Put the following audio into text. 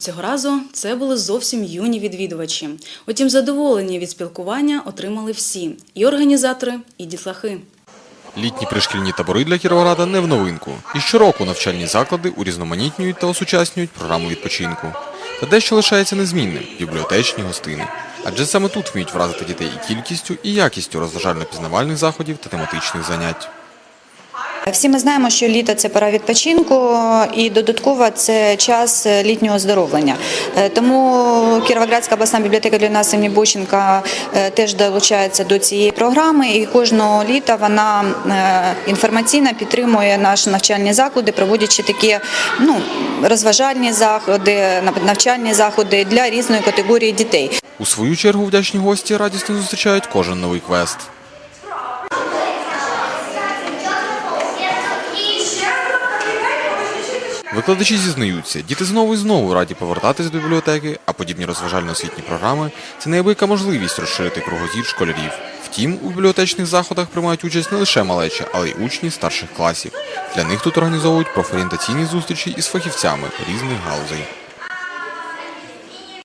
Цього разу це були зовсім юні відвідувачі. Утім, задоволення від спілкування отримали всі – і організатори, і дітлахи. Літні пришкільні табори для Кіровограда не в новинку. І щороку навчальні заклади урізноманітнюють та осучаснюють програму відпочинку. Та дещо лишається незмінним – бібліотечні гостини. Адже саме тут вміють вразити дітей і кількістю, і якістю розважально-пізнавальних заходів та тематичних занять. Всі ми знаємо, що літо це пора відпочинку, і додатково це час літнього оздоровлення. Е, Тому Кіровоградська обласна бібліотека для нас імені Бущенка е, теж долучається до цієї програми, і кожного літа вона е, інформаційно підтримує наші навчальні заклади, проводячи такі ну, розважальні заходи, навчальні заходи для різної категорії дітей. У свою чергу вдячні гості радісно зустрічають кожен новий квест. Викладачі зізнаються, діти знову і знову раді повертатись до бібліотеки, а подібні розважально-освітні програми це неабияка можливість розширити кругозір школярів. Втім, у бібліотечних заходах приймають участь не лише малечі, але й учні старших класів. Для них тут організовують профорієнтаційні зустрічі із фахівцями різних галузей.